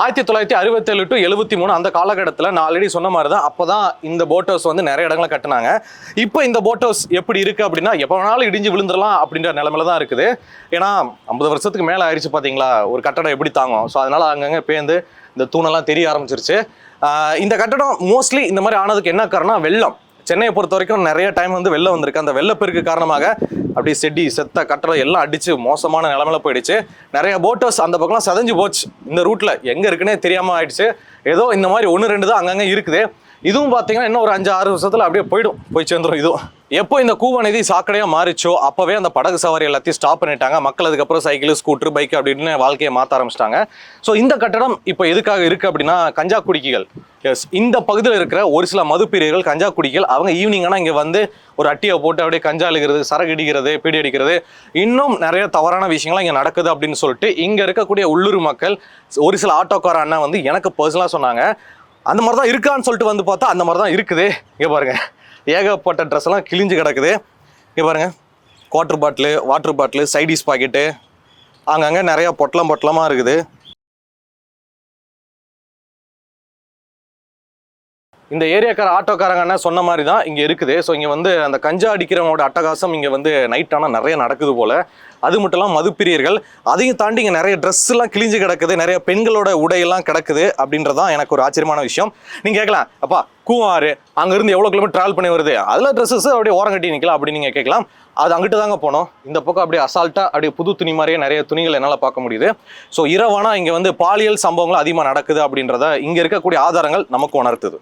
ஆயிரத்தி தொள்ளாயிரத்தி அறுபத்தேழு டு எழுபத்தி மூணு அந்த காலகட்டத்தில் நான் ஆல்ரெடி சொன்ன மாதிரி தான் அப்போ தான் இந்த போட் ஹவுஸ் வந்து நிறைய இடங்களை கட்டினாங்க. இப்போ இந்த போட் ஹவுஸ் எப்படி இருக்குது அப்படின்னா எப்போ வேணாலும் இடிஞ்சு விழுந்துடலாம் அப்படின்ற நிலமையில தான் இருக்குது. ஏன்னா ஐம்பது வருஷத்துக்கு மேலே ஆயிடுச்சு பார்த்தீங்களா ஒரு கட்டடம் எப்படி தாங்கும்? ஸோ அதனால் அங்கங்கே பேந்து இந்த தூணெல்லாம் தெரிய ஆரம்பிச்சிருச்சு. இந்த கட்டடம் மோஸ்ட்லி இந்த மாதிரி ஆனதுக்கு என்ன காரணம் வெள்ளம். சென்னையை பொறுத்த வரைக்கும் நிறைய டைம் வந்து வெளில வந்திருக்கு. அந்த வெள்ளப்பெருக்கு காரணமாக அப்படியே செடி செத்த கட்டளை எல்லாம் அடித்து மோசமான நிலமையில போயிடுச்சு. நிறைய போட்டர்ஸ் அந்த பக்கம்லாம் சதஞ்சு போச்சு. இந்த ரூட்டில் எங்கே இருக்குன்னே தெரியாமல் ஆயிடுச்சு. ஏதோ இந்த மாதிரி ஒன்று ரெண்டு தான் அங்கங்கே இருக்குது. இதுவும் பார்த்தீங்கன்னா இன்னும் ஒரு அஞ்சு ஆறு வருஷத்தில் அப்படியே போயிடும். போய் சேர்ந்துரும் இதுவும். எப்போ இந்த கூவநிதி சாக்கடையாக மாறிச்சோ அப்போவே அந்த படகு சவாரி எல்லாத்தையும் ஸ்டாப் பண்ணிட்டாங்க. மக்கள் அதுக்கப்புறம் சைக்கிள் ஸ்கூட்டர் பைக் அப்படின்னு வாழ்க்கையை மாற்ற ஆரம்பிச்சிட்டாங்க. ஸோ இந்த கட்டடம் இப்போ எதுக்காக இருக்குது அப்படின்னா கஞ்சா குடிக்கிகள் எஸ் இந்த பகுதியில் இருக்கிற ஒரு சில மதுப்பிரியர்கள் கஞ்சா குடிகள் அவங்க ஈவினிங் ஆனால் இங்கே வந்து ஒரு அட்டியை போட்டு அப்படியே கஞ்சா அழுகிறது சரகு அடிக்கிறது பீடி அடிக்கிறது. இன்னும் நிறைய தவறான விஷயங்கள்லாம் இங்கே நடக்குது அப்படின்னு சொல்லிட்டு இங்கே இருக்கக்கூடிய உள்ளூர் மக்கள் ஒரு சில ஆட்டோக்கார அண்ணா வந்து எனக்கு பர்சனலாக சொன்னாங்க. அந்த மாதிரி தான் இருக்கான்னு சொல்லிட்டு வந்து பார்த்தா அந்த மாதிரி தான் இருக்குது. இங்கே பாருங்கள் ஏகப்பட்ட ட்ரெஸ் எல்லாம் கிழிஞ்சு கிடக்குது. இங்கே பாருங்கள் quarter bottle water bottle side dish packet அங்கங்கே நிறையா பொட்டலம் பொட்டலமாக இருக்குது. இந்த ஏரியாக்கார ஆட்டோக்காரங்க என்ன சொன்ன மாதிரி தான் இங்கே இருக்குது. ஸோ இங்கே வந்து அந்த கஞ்சா அடிக்கிறவங்களோட அட்டகாசம் இங்கே வந்து நைட் ஆனால் நிறைய நடக்குது போல். அது மட்டும் இல்லாமல் மதுப்பிரியர்கள் அதையும் தாண்டி இங்கே நிறைய ட்ரெஸ்லாம் கிழிஞ்சு கிடக்குது. நிறைய பெண்களோட உடையெல்லாம் கிடக்குது அப்படின்றதான் எனக்கு ஒரு ஆச்சரியமான விஷயம். நீங்கள் கேட்கலாம் அப்பா கூவாறு அங்கேருந்து எவ்வளோ கிலோமீட்டர் ட்ராவல் பண்ணி வருது? அதில் ட்ரெஸ்ஸஸ் அப்படியே ஓரம் கட்டி நிற்கலாம் அப்படின்னு நீங்கள் கேட்கலாம். அது அங்கிட்டு தாங்க போனோம். இந்த பக்கம் அப்படியே அசால்ட்டாக அப்படியே புது துணி மாதிரியே நிறைய துணிகள் என்னால் பார்க்க முடியுது. ஸோ இரவானா இங்கே வந்து பாலியல் சம்பவங்கள் அதிகமாக நடக்குது அப்படின்றத இங்கே இருக்கக்கூடிய ஆதாரங்கள் நமக்கு உணர்த்துது.